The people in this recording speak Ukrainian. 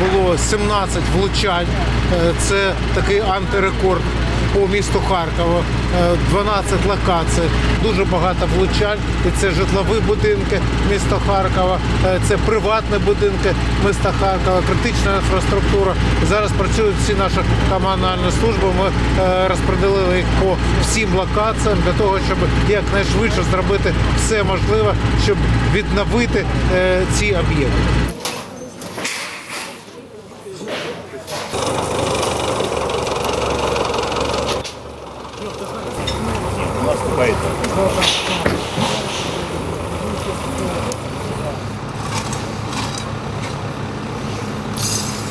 було 17 влучань. Е, Це такий антирекорд по місту Харкова. Е, 12 локацій, дуже багато влучань. І це житлові будинки міста Харкова, е, це приватні будинки міста Харкова, критична інфраструктура. Зараз працюють всі наші комунальні служби. Ми е, розподілили їх по всім локаціям для того, щоб якнайшвидше зробити все можливе, щоб відновити е, ці об'єкти. バイト。